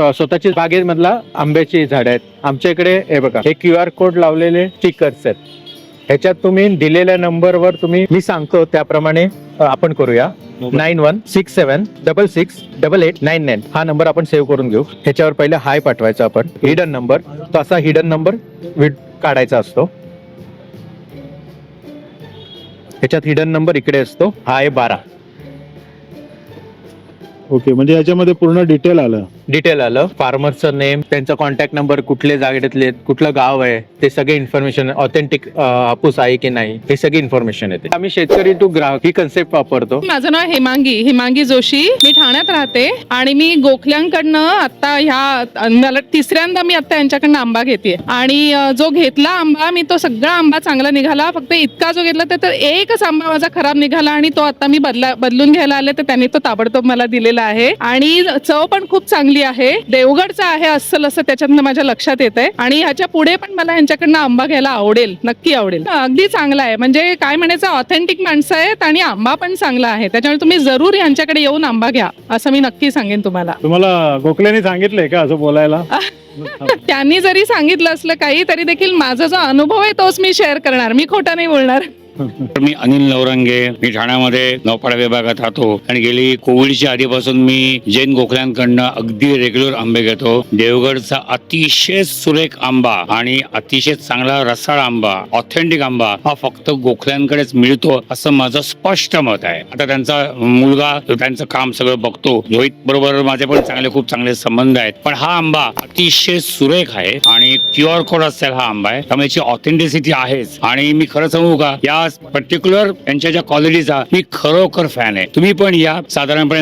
स्वतःची बागेमधला आंब्याची झाड आहेत. आमच्या इकडे हे बघा हे क्यू आर कोड लावलेले स्टिकर्स आहेत. ह्याच्यात तुम्ही दिलेल्या नंबरवर तुम्ही मी सांगतो त्याप्रमाणे आपण करूया. Nine one six seven double six double eight nine nine. हा नंबर आपण सेव्ह करून घेऊ. ह्याच्यावर पहिले हाय पाठवायचा आपण. Hidden number. तो असा हिडन नंबर काढायचा असतो. ह्याच्यात हिडन नंबर इकडे असतो. हा आहे बारा. ओके म्हणजे याच्यामध्ये पूर्ण डिटेल आलं. डिटेल आलं. फार्मरचं नेम त्यांचा कॉन्टॅक्ट नंबर कुठले जागेतले कुठलं गाव आहे ते सगळे इन्फॉर्मेशन ऑथेंटिक हापूस आहे की नाही हे सगळी इन्फॉर्मेशन येते. आम्ही शेतकरी टू ग्राहक ही कन्सेप्ट वापरतो. माझं नाव हेमांगी हेमांगी जोशी. मी ठाण्यात राहते आणि मी गोखल्यांकडनं आता ह्या मला तिसऱ्यांदा मी आता यांच्याकडनं आंबा घेते आणि जो घेतला आंबा मी तो सगळा आंबा चांगला निघाला. फक्त इतका जो घेतला तर- तर एकच आंबा माझा खराब निघाला आणि तो आता मी बदला बदलून घ्यायला आले तर त्यांनी तो ताबडतोब मला दिलेला आहे. आणि चव पण खूप चांगली आहे. देवगडचा आहे अस्सल असं त्याच्यातनं माझ्या लक्षात येत आहे आणि ह्याच्या पुढे पण मला यांच्याकडनं आंबा घ्यायला आवडेल. नक्की आवडेल. अगदी चांगला आहे. म्हणजे काय म्हणायचं ऑथेंटिक माणसं आहेत आणि आंबा पण चांगला आहे. त्याच्यामुळे तुम्ही जरूर यांच्याकडे येऊन आंबा घ्या असं मी नक्की सांगेन तुम्हाला. तुम्हाला गोखलेने सांगितलंय का असं बोलायला? त्यांनी जरी सांगितलं असलं काही तरी देखील माझा जो अनुभव आहे तोच मी शेअर करणार. मी खोटा नाही बोलणार. मी अनिल नवरंगे मी ठाण्यामध्ये नौपाडा विभागात राहतो. आणि गेली कोविडच्या आधीपासून मी जैन गोखल्यांकडनं अगदी रेग्युलर आंबे घेतो. देवगडचा अतिशय सुरेख आंबा आणि अतिशय चांगला रसाळ आंबा ऑथेंटिक आंबा हा फक्त गोखल्यांकडेच मिळतो असं माझं स्पष्ट मत आहे. आता त्यांचा मुलगा त्यांचं काम सगळं बघतो. रोहित बरोबर माझे पण चांगले खूप चांगले संबंध आहेत. पण हा आंबा अतिशय सुरेख आहे आणि क्यू आर कोड असेल हा आंबा आहे. त्यामुळे याची ऑथेंटिसिटी आहेच. आणि मी खरं सांगू का या पर्टिक्युलर यांच्या ज्या कॉलनीचा मी खरोखर फॅन आहे. तुम्ही पण या. साधारणपणे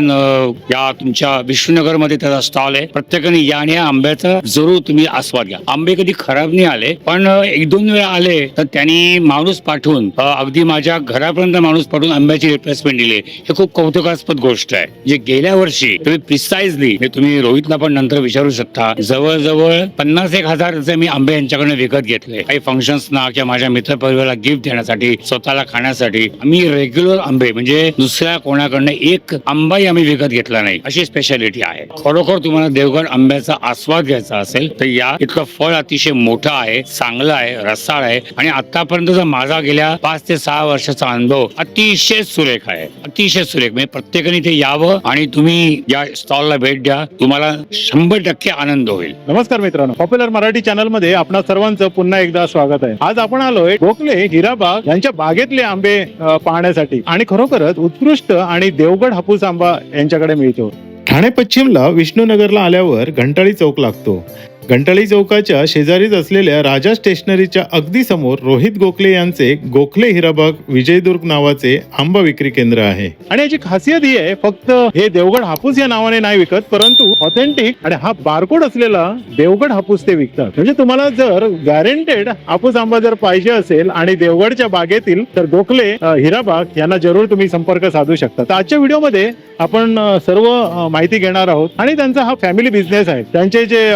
या तुमच्या विष्णुनगरमध्ये त्याचा स्टॉल आहे. प्रत्येकाने या आणि या आंब्याचा जरूर तुम्ही आस्वाद घ्या. आंबे कधी खराब नाही आले पण एक दोन वेळा आले तर त्यांनी माणूस पाठवून अगदी माझ्या घरापर्यंत माणूस पाठवून आंब्याची रिप्लेसमेंट दिली. हे खूप कौतुकास्पद गोष्ट आहे. जे गेल्या वर्षी तुम्ही प्रिसाइजली तुम्ही रोहितला पण नंतर विचारू शकता. जवळजवळ पन्नास एक हजार मी आंबे यांच्याकडनं विकत घेतले. काही फंक्शन्स ना किंवा माझ्या मित्र परिवाराला गिफ्ट देण्यासाठी स्वतःला खाण्यासाठी आम्ही रेग्युलर आंबे म्हणजे दुसऱ्या कोणाकडनं एक आंबाही आम्ही विकत घेतला नाही. अशी स्पेशालिटी आहे. खरोखर तुम्हाला देवगड आंब्याचा आस्वाद घ्यायचा असेल तर या इतकं फळ अतिशय मोठं आहे चांगलं आहे रसाळ आहे आणि आतापर्यंतचा माझा गेल्या पाच ते सहा वर्षाचा अनुभव अतिशय सुरेख आहे. अतिशय सुरेख. म्हणजे प्रत्येकाने ते यावं आणि तुम्ही या स्टॉलला भेट द्या. तुम्हाला शंभर टक्के आनंद होईल. नमस्कार मित्रांनो. पॉप्युलर मराठी चॅनलमध्ये आपणा सर्वांचं पुन्हा एकदा स्वागत आहे. आज आपण आलोय गोखले हिराबाग यांच्या बागेतले आंबे पाहण्यासाठी. आणि खरोखरच उत्कृष्ट आणि देवगड हापूस आंबा यांच्याकडे मिळतो. ठाणे पश्चिमला विष्णुनगरला आल्यावर घंटाळी चौक लागतो. घंटाळी चौकाच्या शेजारीच असलेल्या राजा स्टेशनरीच्या अगदी समोर रोहित गोखले यांचे गोखले हिराबाग विजयदुर्ग नावाचे आंबा विक्री केंद्र आहे. आणि याची खासियत ही आहे फक्त हे देवगड हापूस या नावाने नाही विकत परंतु ऑथेंटिक आणि हा बारकोड असलेला देवगड हापूस ते विकतात. म्हणजे तुम्हाला जर गॅरंटेड हापूस आंबा जर पाहिजे असेल आणि देवगडच्या बागेतील तर गोखले हिराबाग यांना जरूर तुम्ही संपर्क साधू शकता. तर आजच्या व्हिडिओमध्ये आपण सर्व माहिती घेणार आहोत. आणि त्यांचा हा फॅमिली बिझनेस आहे. त्यांचे जे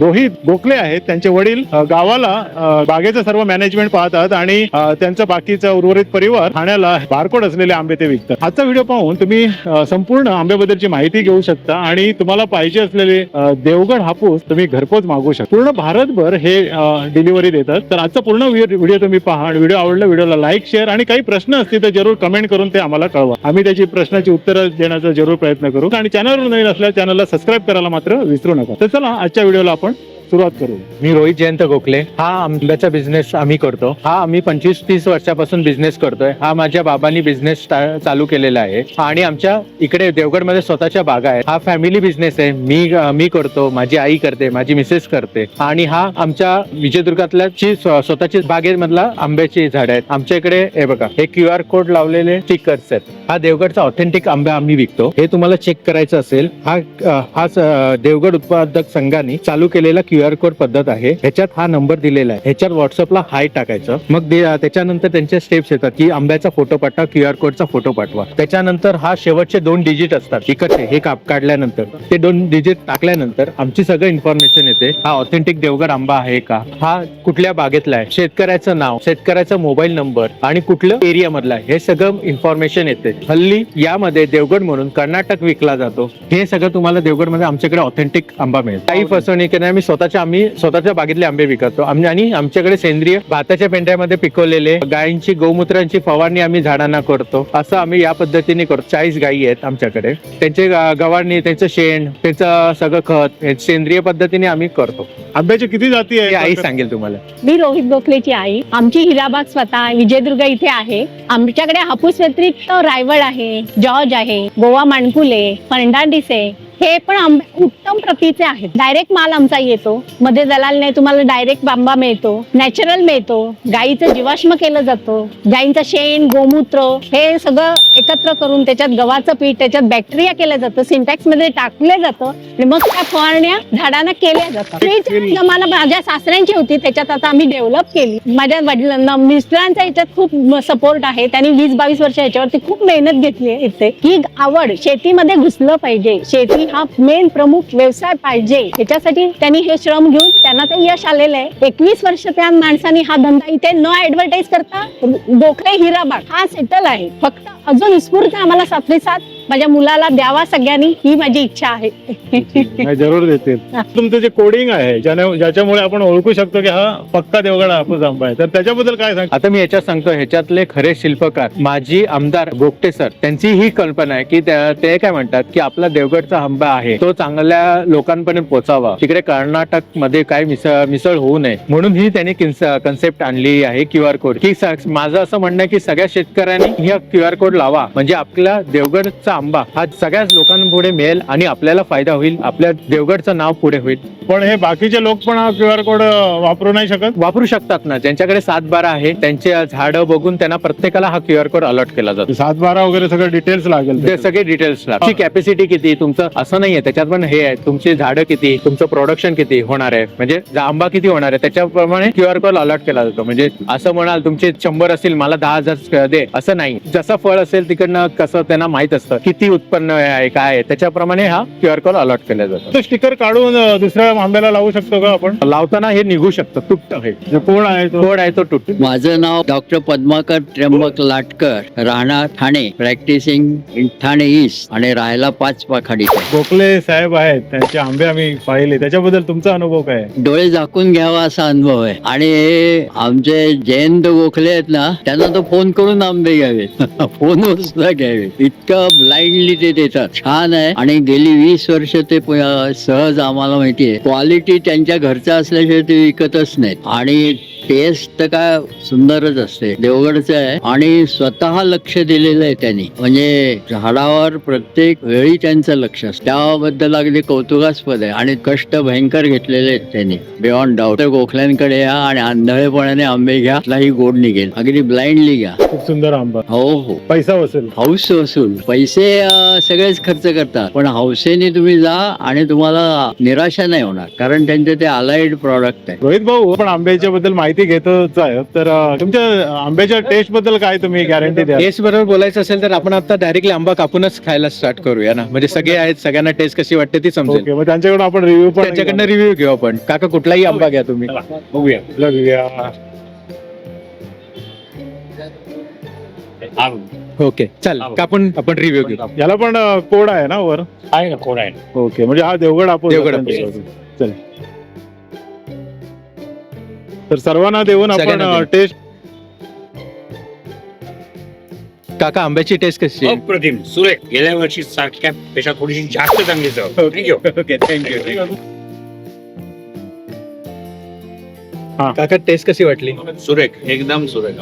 रोहित रोहित गोखले आहेत. त्यांचे वडील गावाला बागेचं सर्व मॅनेजमेंट पाहतात आणि त्यांचा बाकीचा उर्वरित परिवार ठाण्याला बारकोड असलेले आंबे ते विकतात. आजचा व्हिडिओ पाहून तुम्ही संपूर्ण आंब्याबद्दलची माहिती घेऊ शकता आणि तुम्हाला पाहिजे असलेले देवगड हापूस तुम्ही घरपोच मागवू शकता. पूर्ण भारतभर हे डिलिव्हरी देतात. तर आजचा पूर्ण व्हिडिओ तुम्ही पहा आणि व्हिडिओ आवडला व्हिडिओला लाईक शेअर आणि काही प्रश्न असतील तर जरूर कमेंट करून ते आम्हाला कळवा. आम्ही त्याची प्रश्नाची उत्तरं देण्याचा जरूर प्रयत्न करू. आणि चॅनलवर नवीन असल्या चॅनलला सबस्क्राईब करायला मात्र विसरू नका. तर चला आजच्या व्हिडिओला आपण सुरुवात करू. मी रोहित जयंत गोखले. हा आंब्याचा बिझनेस आम्ही करतो. हा आम्ही पंचवीस तीस वर्षापासून बिझनेस करतोय. हा माझ्या बाबांनी बिझनेस चालू केलेला आहे. आणि आमच्या इकडे देवगडमध्ये स्वतःच्या बागा आहेत. हा फॅमिली बिझनेस आहे. मी मी करतो माझी आई करते माझी मिसेस करते. आणि हा आमच्या विजयदुर्गातल्या स्वतःची बागेमधला आंब्याची झाड आहेत. आमच्या इकडे हे बघा हे क्यू आर कोड लावलेले स्टिकर्स आहेत. हा देवगडचा ऑथेंटिक आंबा आम्ही विकतो. हे तुम्हाला चेक करायचं असेल हा हा देवगड उत्पादक संघाने चालू केलेला क्यू क्यू आर कोड पद्धत आहे. ह्याच्यात हा नंबर दिलेला आहे. ह्याच्यात व्हॉट्सअपला हाय टाकायचं. मग त्याच्यानंतर त्यांच्या स्टेप्स येतात की आंब्याचा फोटो पाठवा क्यू आर कोडचा फोटो पाठवा. त्याच्यानंतर हा शेवटचे दोन डिजिट असतात. इकडचे हे काप काढल्यानंतर. ते दोन डिजिट टाकल्यानंतर आमची सगळं इन्फॉर्मेशन येते. हा ऑथेंटिक देवगड आंबा आहे का? हा कुठल्या बागेतला आहे? शेतकऱ्याचं नाव शेतकऱ्याचा मोबाईल नंबर आणि कुठलं एरिया मधला आहे? हे सगळं इन्फॉर्मेशन येते. हल्ली यामध्ये देवगड म्हणून कर्नाटक विकला जातो. हे सगळं तुम्हाला देवगडमध्ये आमच्याकडे ऑथेंटिक आंबा मिळेल. काही फसवणूक नाही. आम्ही स्वतःच्या आम्ही स्वतःच्या बागेतले आंबे विकतो. आम्ही आणि आमच्याकडे सेंद्रिय भाताच्या पेंढ्यामध्ये पिकवलेले गायींची गौमूत्रांची फवारणी आम्ही झाडांना करतो. असं आम्ही या पद्धतीने करतो. चाळीस गायी आहेत आमच्याकडे. त्यांचे गवारणी त्यांचं शेण त्याचं सगळं खत हे सेंद्रिय पद्धतीने आम्ही करतो. आंब्याची किती जाती हे आई सांगेल तुम्हाला. मी रोहित गोखलेची आई. आमची हिराबाग स्वतः विजयदुर्ग इथे आहे. आमच्याकडे हापूस व्यतिरिक्त रायवळ आहे जॉर्ज आहे गोवा माणकुले फर्नांडिस आहे. हे पण आंबे उत्तम प्रतीचे आहेत. डायरेक्ट माल आमचा येतो. मध्ये दलाल नाही तुम्हाला डायरेक्ट आंबा मिळतो. नॅचरल मिळतो. गाईचं जीवाश्म केलं जातं. गाईंचं शेण गोमूत्र हे सगळं एकत्र करून त्याच्यात गव्हाचं पीठ त्याच्यात बॅक्टेरिया केलं जातं. सिंटॅक्समध्ये टाकलं जातं. आणि मग त्या फवारण्या झाडांना केल्या जातात. मला माझ्या सासऱ्यांची होती त्याच्यात आता आम्ही डेव्हलप केली. माझ्या वडिलांना मिस्टरांचा याच्यात खूप सपोर्ट आहे. त्यांनी वीस बावीस वर्ष याच्यावरती खूप मेहनत घेतली आहे इथे. ही आवड शेतीमध्ये घुसलं पाहिजे. शेती हा मेन प्रमुख व्यवसाय पाहिजे. याच्यासाठी त्यांनी हे श्रम घेऊन त्यांना ते यश आलेलं आहे. एकवीस वर्ष त्या माणसाने हा धंदा इथे न ऍडव्हर्टाईज करता गोखले हिराबाग हा सेटल आहे. फक्त अजून स्फूर्त आम्हाला सातवी सात माझ्या मुलाला द्यावा सगळ्यांनी ही माझी इच्छा आहे. जरूर देतील. तुमचं जे कोडिंग आहे ज्याने ज्याच्यामुळे आपण ओळखू शकतो की हा पक्का देवगड आंबा आहे. तर त्याच्याबद्दल काय सांग आता मी याच्यात सांगतो ह्याच्यातले खरे शिल्पकार माजी आमदार गोपटे सर त्यांची ही कल्पना आहे की ते काय म्हणतात की आपला देवगडचा आंबा आहे तो चांगल्या लोकांपर्यंत पोहोचावा तिकडे कर्नाटकमध्ये काय मिसळ मिसळ होऊ नये. म्हणून ही त्यांनी कन्सेप्ट आणली आहे क्यू आर कोड की स- माझं असं म्हणणं आहे की सगळ्या शेतकऱ्यांनी हा क्यू आर कोड लावा. म्हणजे आपला देवगडचा आंबा हा सगळ्याच लोकांपुढे मिळेल आणि आपल्याला फायदा होईल. आपल्या देवगडचं नाव पुढे होईल. पण हे बाकीचे लोक पण हा क्यू आर कोड वापरू नाही शकत? वापरू शकतात ना. ज्यांच्याकडे सात बारा आहे त्यांचे झाडं बघून त्यांना प्रत्येकाला हा क्यू आर कोड अलॉट केला जातो. सात बारा वगैरे सगळं डिटेल्स लागेल ते सगळे डिटेल्स तुमची कॅपॅसिटी किती? तुमचं असं नाहीये. त्याच्यात पण हे आहे. तुमची झाडं किती? तुमचं प्रोडक्शन किती होणार आहे? म्हणजे जा- आंबा किती होणार आहे? त्याच्याप्रमाणे क्यू आर कोड अलॉट केला जातो. म्हणजे असं म्हणाल तुमचे शंभर असतील मला दहा हजार दे. असं नाही. जसं फळ असेल तिकडनं कसं त्यांना माहीत असतं. किती उत्पन्न आहे काय आहे त्याच्याप्रमाणे हा क्यू आर कोड अलॉट केला जातो. तो स्टिकर काढून दुसऱ्या आंब्याला लावू शकतो का आपण? लावताना हे निघू शकतं तुटतं हे. जे कोण आहे तो? कोड आहे तो तुटतो. माझं नाव डॉक्टर पद्माकर त्र्यंबक लाटकर राहणार Thane practising in Thane east आणि राहायला पाच पाखाडीत आहे. गोखले साहेब आहेत त्यांचे आंबे आम्ही पाहिले. त्याच्याबद्दल तुमचा अनुभव काय? डोळे झाकून घ्यावा असा अनुभव आहे. आणि आमचे जयंत गोखले आहेत ना त्यांना तो फोन करून आंबे घ्यावेत फोनवर सुद्धा घ्यावेत इतकं ब्लाइंडली ते देतात. छान आहे. आणि गेली वीस वर्ष ते सहज आम्हाला माहिती आहे क्वालिटी त्यांच्या घरचं असल्याशिवाय ते विकतच नाहीत. आणि टेस्ट तर काय सुंदरच असते. देवगडचं आहे. आणि स्वतः लक्ष दिलेलं आहे त्यांनी. म्हणजे झाडावर प्रत्येक वेळी त्यांचं लक्ष असतं. त्याबद्दल अगदी कौतुकास्पद आहे. आणि कष्ट भयंकर घेतलेले आहेत त्यांनी. बियॉन्ड डाऊट तर गोखल्यांकडे या आणि आंधळेपणाने आंबे घ्या. कुठलाही गोड निघेल. अगदी ब्लाइंडली घ्या. खूप सुंदर आंबा. हो हो. पैसा वसेल. हौस वसूल. पैसे अं, सगळेच खर्च करतात. पण हौसेने तुम्ही जा आणि तुम्हाला निराशा नाही होणार. कारण त्यांचे ते अलाइड प्रॉडक्ट आहे. रोहित भाऊ आपण आंब्याच्या बद्दल माहिती घेतोच आहे. तर तुमच्या आंब्याच्या टेस्टबद्दल काय तुम्ही गॅरंटी द्या टेस्ट बरोबर बोलायचं असेल तर आपण आता डायरेक्टली आंबा कापूनच खायला स्टार्ट करूया ना? म्हणजे सगळे आहेत सगळ्यांना टेस्ट कशी वाटते ती समजेल. ओके मग त्यांच्याकडून आपण रिव्ह्यू पण त्यांच्याकडनं रिव्ह्यू घेऊ आपण. काका कुठलाही आंबा घ्या तुम्ही. बघूया. बघूया. ओके चल कापून आपण रिव्ह्यू घेऊ. याला पण कोड आहे ना वर? आहे ना कोण आहे ओके म्हणजे हा देवगड आपण देवगड. चल. तर सर्वांना देऊन आपण सगळ्यांना. टेस्ट काका आंब्याची टेस्ट कशी आहे? अप्रतिम सुरेख गेल्या वर्षी सारख्या पेक्षा थोडीशी जास्त चांगली चव. थँक्यू ओके थँक्यू हा. काका टेस्ट कशी वाटली? सुरेख एकदम सुरेख.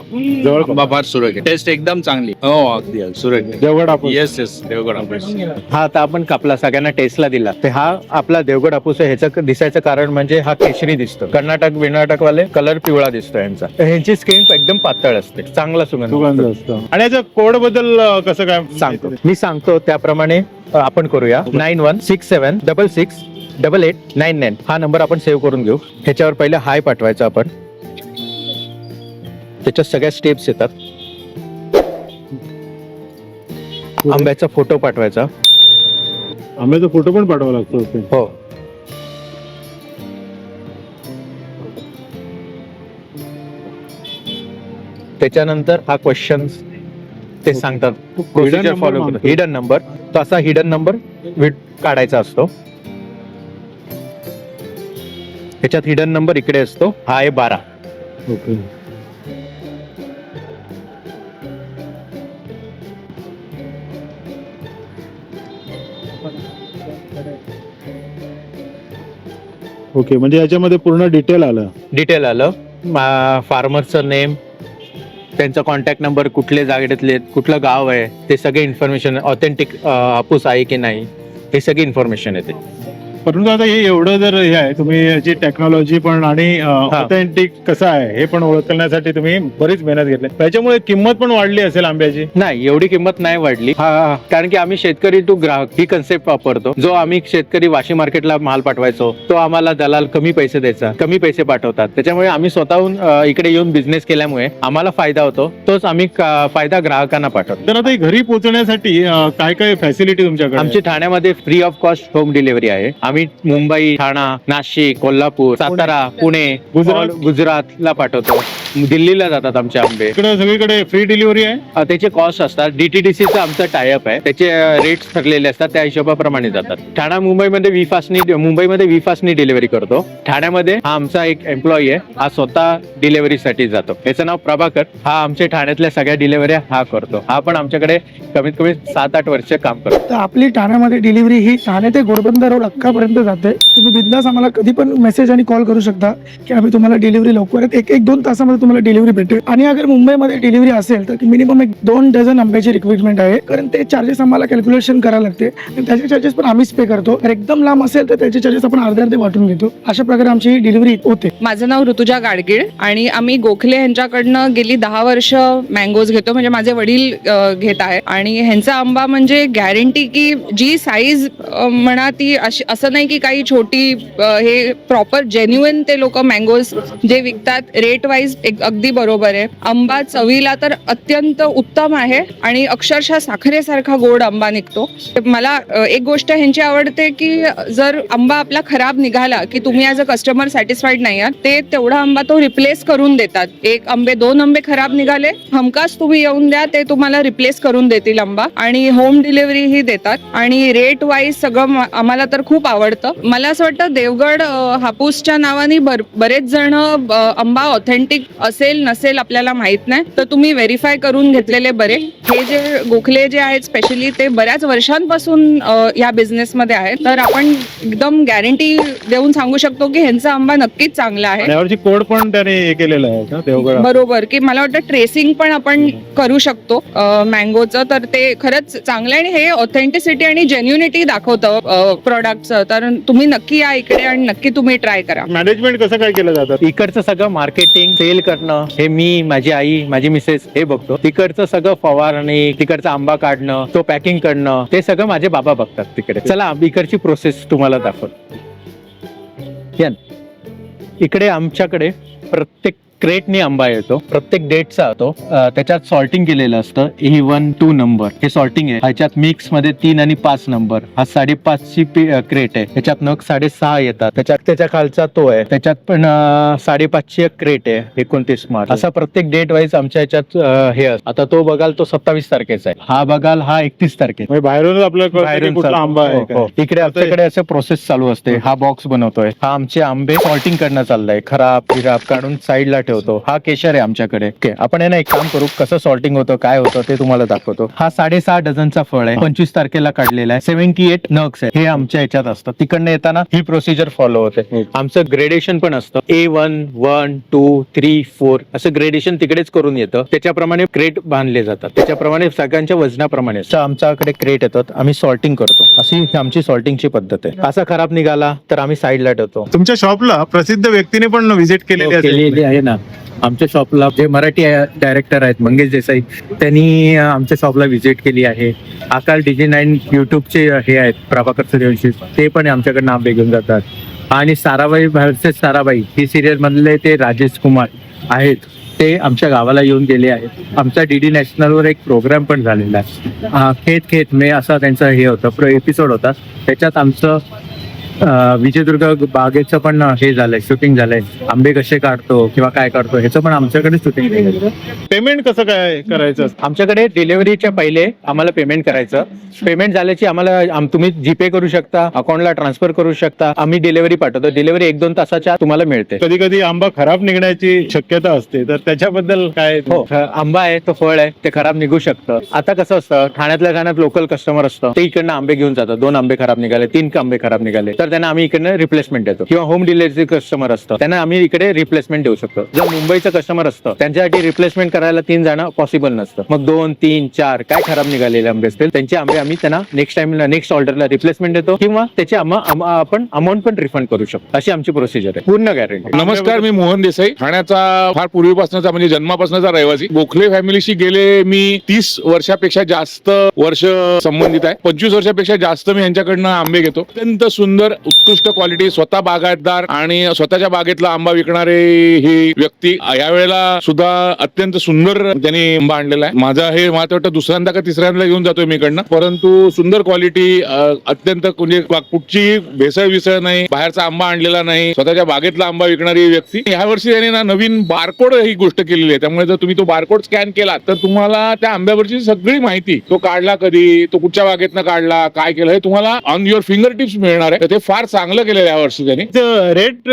जवळ आंबा फार सुरेख टेस्ट एकदम चांगली. हो अगदी अगदी. सुरेख देवगड आपण येस येस देवगड हापूस. हा आता आपण कापला सगळ्यांना टेस्टला दिला. तर हा आपला देवगड हापूस आहे ह्याचं दिसायचं कारण म्हणजे हा केशरी दिसतो. कर्नाटक विनाटक वाले कलर पिवळा दिसतो यांचा. तर ह्यांची स्किन एकदम पातळ असते. चांगला सुगंध सुगंध असतो. असतो आणि याच्या कोडबद्दल अं, कसं काय? सांगतो. मी सांगतो त्याप्रमाणे अ, आपण करूया. Nine one six seven double six double eight nine nine हा नंबर आपण सेव्ह करून घेऊ. ह्याच्यावर पहिले हाय पाठवायचा आपण. त्याच्यात सगळ्या स्टेप्स येतात. आंब्याचा फोटो पाठवायचा. आंब्याचा फोटो पण पाठवावा लागतो. हो. त्याच्यानंतर हा क्वेश्चन ते सांगतात. हिडन नंबर तो असा हिडन नंबर काढायचा असतो. त्याच्यात हिडन नंबर इकडे असतो. हा आहे बारा. ओके ओके म्हणजे याच्यामध्ये पूर्ण डिटेल आलं. डिटेल आलं. फार्मरचं नेम त्यांचा कॉन्टॅक्ट नंबर कुठले जागेतले कुठलं गाव आहे ते सगळे इन्फॉर्मेशन ऑथेंटिक हापूस आहे की नाही हे सगळी इन्फॉर्मेशन येते. परंतु आता हे एवढं जर हे आहे तुम्ही याची टेक्नॉलॉजी पण आणि ऑथेंटिक कसं आहे हे पण ओळखण्यासाठी तुम्ही बरीच मेहनत घेतली. त्याच्यामुळे किंमत पण वाढली असेल आंब्याची? नाही एवढी किंमत नाही वाढली. कारण की आम्ही शेतकरी टू ग्राहक ही कन्सेप्ट वापरतो. जो आम्ही शेतकरी वाशी मार्केटला माल पाठवायचो तो आम्हाला दलाल कमी पैसे द्यायचा कमी पैसे पाठवतात. त्याच्यामुळे आम्ही स्वतःहून इकडे येऊन बिझनेस केल्यामुळे आम्हाला फायदा होतो. तोच आम्ही फायदा ग्राहकांना पाठवतो. तर आता घरी पोहोचण्यासाठी काय काय फॅसिलिटी तुमच्याकडे आमची ठाण्यामध्ये free of cost home delivery आहे. आम्ही मुंबई ठाणा नाशिक कोल्हापूर सातारा पुणे गुजरात? गुजरातला पाठवतो. दिल्लीला जातात आमचे आंबे. इकडे सगळीकडे फ्री डिलिव्हरी आहे? अ, त्याचे कॉस्ट असतात. डीटीडीसीचं आमचं टायअप आहे. त्याचे रेट्स ठरलेले असतात. त्या हिशोबाप्रमाणे जातात. ठाणा मुंबईमध्ये विफासनी मुंबईमध्ये विफासनी डिलिव्हरी करतो. ठाण्यामध्ये हा आमचा एक एम्प्लॉई आहे. हा स्वतः डिलिव्हरीसाठी जातो. याचं नाव प्रभाकर. हा आमच्या ठाण्यातल्या सगळ्या डिलिव्हऱ्या हा करतो. हा पण आमच्याकडे कमीत कमी सात आठ वर्ष काम करतो. तर आपली ठाण्यामध्ये डिलिव्हरी ही ठाणे ते घोडबंदर रोड अक्कापर्यंत जाते. तुम्ही बिंदास आम्हाला कधी पण मेसेज आणि कॉल करू शकता. की आम्ही तुम्हाला डिलिव्हरी लवकरात एक एक दोन तासामध्ये तुम्हाला डिलिव्हरी भेटेल. आणि अगर मुंबईमध्ये डिलिव्हरी असेल तर मिनिमम एक दोन डझन आंब्याची रिक्वायरमेंट आहे. कारण ते चार्जेस आम्हाला कॅल्क्युलेशन करायला लागते. आणि त्याचे चार्जेस पण आम्हीच पे करतो. तर एकदम लांब असेल तर त्याचे चार्जेस आपण अर्धे अर्धे वाटून घेतो. अशा प्रकारे आमची ही डिलिव्हरी होते. माझं नाव ऋतुजा गाडगीळ. आणि आम्ही गोखले यांच्याकडनं गेली दहा वर्ष मँगोज घेतो. म्हणजे माझे वडील घेत आहे. आणि ह्यांचा आंबा म्हणजे गॅरंटी की जी साईज म्हणा ती अशी असं नाही की काही छोटी हे प्रॉपर जेन्युइन ते लोक मँगोज जे विकतात रेट वाईज अगदी बरोबर आहे. आंबा चवीला तर अत्यंत उत्तम आहे आणि अक्षरशः साखरेसारखा गोड आंबा निघतो. मला एक गोष्ट ह्यांची आवडते की जर आंबा आपला खराब निघाला की तुम्ही ॲज अ कस्टमर सॅटिस्फाईड नाही आहात ते तेवढा आंबा तो रिप्लेस करून देतात. एक आंबे दोन आंबे खराब निघाले हमखास तुम्ही येऊन द्या ते तुम्हाला रिप्लेस करून देतील आंबा. आणि होम डिलिव्हरी ही देतात. आणि रेट वाईज सगळं आम्हाला तर खूप आवडतं. मला असं वाटतं देवगड हापूसच्या नावाने बर बरेच जण आंबा ऑथेंटिक असेल नसेल आपल्याला माहीत नाही. तर तुम्ही व्हेरीफाय करून घेतलेले बरे. हे जे गोखले जे आहेत स्पेशली ते बऱ्याच वर्षांपासून या बिझनेसमध्ये आहेत. तर आपण एकदम गॅरंटी देऊन सांगू शकतो की ह्यांचा आंबा नक्कीच चांगला आहे. कोड पण त्याने हे केलेलं आहे देवगड. बरोबर. की मला वाटतं ट्रेसिंग पण आपण करू शकतो. मँगोचं तर ते खरंच चांगलं आणि हे ऑथेंटिसिटी आणि जेन्युनिटी दाखवतं प्रोडक्टचं तर तुम्ही नक्की या इकडे आणि नक्की तुम्ही ट्राय करा. मॅनेजमेंट कसं काय केलं जातं? इकडचं सगळं मार्केटिंग सेल करणं हे मी माझी आई माझी मिसेस हे बघतो. तिकडचं सगळं फवारणी तिकडचा आंबा काढणं तो पॅकिंग करणं ते सगळं माझे बाबा बघतात तिकडे. चला इकडची प्रोसेस तुम्हाला दाखवतो. इकडे आमच्याकडे प्रत्येक क्रेटनी आंबा येतो प्रत्येक डेटचा येतो. त्याच्यात सॉर्टिंग केलेलं असतं. ए वन टू नंबर हे सॉर्टिंग आहे. ह्याच्यात मिक्समध्ये तीन आणि पाच नंबर हा साडेपाचची क्रेट आहे. त्याच्यात नग साडेसहा येतात. त्याच्यात त्याच्या खालचा तो आहे. त्याच्यात पण एक क्रेट आहे. एकोणतीस मार्च असा प्रत्येक डेट वाईज आमच्या ह्याच्यात हे असतं. आता तो बघाल तो सत्तावीस तारखेचा आहे. हा बघाल हा एकतीस तारखेचा म्हणजे आपल्याला बाहेरून चालू. आंबा आहे हो. हो. इकडे आमच्याकडे असं प्रोसेस चालू असते. हा बॉक्स बनवतोय. हा आमचे आंबे सॉर्टिंग करणं चाललंय. खराब खिराब काढून साईडला ठेवतो. हा केशर आहे आमच्याकडे. ओके आपण आहे ना एक काम करू कसं सॉर्टिंग होतं काय होतं ते तुम्हाला दाखवतो. हा साडेसहा डझनचा फळ आहे पंचवीस तारखेला काढलेला आहे. सेव्हन्टी एट नक्स आहे. हे आमच्या ह्याच्यात असतं. तिकडनं येताना ही प्रोसिजर फॉलो होते. आमचं ग्रेडेशन पण असतं. A one one two three four असं ग्रेडेशन तिकडेच करून येतं. त्याच्याप्रमाणे क्रेट बांधले जातात. त्याच्याप्रमाणे सगळ्यांच्या वजनाप्रमाणे. आमच्याकडे क्रेट येतात. आम्ही सॉर्टिंग करतो. अशी आमची सॉर्टिंगची पद्धत आहे. असा खराब निघाला तर आम्ही साईडला ठेवतो. तुमच्या शॉपला प्रसिद्ध व्यक्तीने पण व्हिजिट केलेली हो, केलेली आहे ना. आमच्या शॉपला जे मराठी डायरेक्टर आहेत मंगेश देसाई त्यांनी आमच्या शॉपला व्हिजिट केली आहे. आकाल डीजे नाईन युट्यूबचे हे आहेत प्रभाकर सूर्यवंशी. ते पण आमच्याकडनं आंबे घेऊन जातात. आणि साराबाई व्हर्सेस साराबाई ही सिरियल मधले ते राजेश कुमार आहेत. ते आमच्या गावाला येऊन गेले आहेत. आमचा डी डी नॅशनलवर एक प्रोग्राम पण झालेला आहे. खेत खेत मे असा त्यांचं हे होतं एपिसोड होता. त्याच्यात आमचं विजयदुर्ग बागेचं पण हे झालंय शूटिंग झालंय. आंबे कसे काढतो किंवा काय काढतो ह्याचं पण आमच्याकडे शूटिंग पेमेंट कसं काय करायचं? आमच्याकडे डिलिव्हरीच्या पहिले आम्हाला पेमेंट करायचं. पेमेंट झाल्याची आम्हाला आम- तुम्ही जीपे करू शकता अकाउंटला ट्रान्सफर करू शकता. आम्ही डिलिव्हरी पाठवतो. डिलिव्हरी एक दोन तासाच्या तुम्हाला मिळते. कधी कधी आंबा खराब निघण्याची शक्यता असते. तर त्याच्याबद्दल काय हो आंबा आहे तो फळ आहे ते खराब निघू शकतं. आता कसं असतं ठाण्यातल्या ठाण्यात लोकल कस्टमर असतं. ते इकडनं आंबे घेऊन जातात. दोन आंबे खराब निघाले तीन आंबे खराब निघाले. तर त्यांना आम्ही इकडनं रिप्लेसमेंट देतो. किंवा होम डिलिव्हरी कस्टमर असतं त्यांना आम्ही इकडे रिप्लेसमेंट देऊ शकतो. जर मुंबईचं कस्टमर असतं त्यांच्यासाठी रिप्लेसमेंट करायला तीन जाणं पॉसिबल नसतं. मग दोन तीन चार काय खराब निघालेले आंबे असतील त्यांचे आंबे आम्ही त्यांना नेक्स्ट टाइमला नेक्स्ट ऑर्डरला रिप्लेसमेंट देतो. किंवा त्याची आपण अमाऊंट पण रिफंड करू शकतो. अशी आमची प्रोसिजर आहे. पूर्ण गॅरंटी नमस्कार मी मोहन देसाई. ठाण्याचा फार पूर्वीपासूनचा म्हणजे जन्मापासूनचा रहिवासी. गोखले फॅमिलीशी गेले मी तीस वर्षापेक्षा जास्त वर्ष संबंधित आहे. पंचवीस वर्षापेक्षा जास्त मी यांच्याकडनं आंबे घेतो. अत्यंत सुंदर उत्कृष्ट क्वालिटी स्वतः बागायतदार आणि स्वतःच्या बागेतला आंबा विकणारे ही व्यक्ती यावेळेला सुद्धा अत्यंत सुंदर त्यांनी आंबा आणलेला आहे. माझा हे मला वाटतं दुसऱ्यांदा का तिसऱ्यांदा घेऊन जातोय मी इकडनं. परंतु सुंदर क्वालिटी अत्यंत म्हणजे कुठची भेसळ विसळ नाही बाहेरचा आंबा आणलेला नाही स्वतःच्या बागेतला आंबा विकणारी व्यक्ती. या वर्षी त्यांनी ना नवीन बारकोड ही गोष्ट केलेली आहे. त्यामुळे जर तुम्ही तो बारकोड स्कॅन केला तर तुम्हाला त्या आंब्यावरची सगळी माहिती तो काढला कधी तो कुठच्या बागेतनं काढला काय केलं हे तुम्हाला ऑन युअर फिंगर टिप्स मिळणार आहे. ते फार चांगलं केलेलं आहे या वर्षी त्यांनी. रेट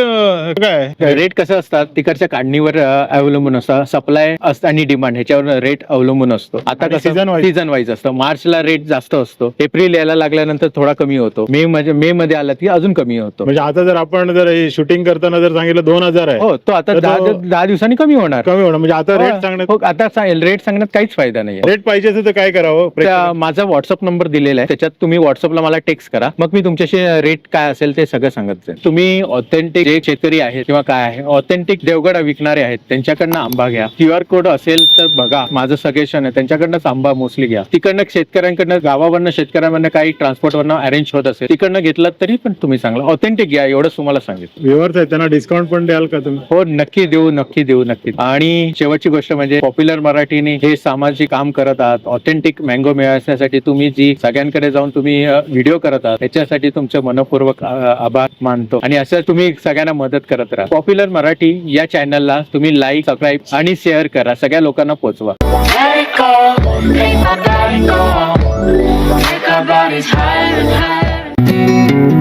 काय? रेट कसं असतात? तिकडच्या काढणीवर अ, अवलंबून असतं. सप्लाय असतं आणि डिमांड ह्याच्यावर रेट अवलंबून असतो. आता आणि कसं season wise? सीझन वाईज असतं. मार्चला रेट जास्त असतो. एप्रिल यायला लागल्यानंतर थोडा कमी होतो. मे मध्ये मे मध्ये आला की अजून कमी होतो. म्हणजे आता जर आपण जर शूटिंग करताना जर सांगितलं दोन हजार आहे. हो तो आता तर दहा तो- दहा दिवसांनी कमी होणार. कमी होणार. म्हणजे आता रेट सांगण्यात हो, आता रेट सांगण्यात काहीच फायदा नाही रेट पाहिजे असेल तर काय करावं? त्या- माझा व्हॉट्सअप नंबर दिलेला आहे. त्याच्यात तुम्ही व्हॉट्सअपला मला टेक्स्ट करा. मग मी तुमच्याशी रेट काय असेल ते सगळं सांगत जाईल. तुम्ही ऑथेंटिक जे शेतकरी आहेत किंवा काय आहे ऑथेंटिक देवगड विकणारे आहेत त्यांच्याकडनं आंबा घ्या. क्यू आर कोड असेल तर बघा. माझं सजेशन आहे त्यांच्याकडनंच आंबा मोस्टली घ्या. तिकडनं शेतकऱ्यांकडनं गावावरनं शेतकऱ्यांमधनं काही ट्रान्सपोर्टवरनं अरेंज होत असेल तिकडनं घेतलं तरी पण तुम्ही चांगलं ऑथेंटिक घ्या एवढंच तुम्हाला सांगितलं. व्ह्युअर्स आहेत त्यांना डिस्काउंट पण द्याल का तुम्ही? हो नक्की देऊ नक्की देऊ नक्की. आणि शेवटची गोष्ट म्हणजे पॉप्युलर मराठीने हे सामाजिक काम करत आहात ऑथेंटिक मँगो मिळवण्यासाठी तुम्ही जी सगळ्यांकडे जाऊन तुम्ही व्हिडिओ करत आहात त्याच्यासाठी तुमचं मनपूर्वक अ, आभार मानतो आणि असं तुम्ही सगळ्यांना मदत करत राहा पॉप्युलर मराठी या चॅनलला तुम्ही लाईक सबस्क्राईब आणि शेअर करा सगळ्या लोकांना पोचवा Make our bodies higher and higher.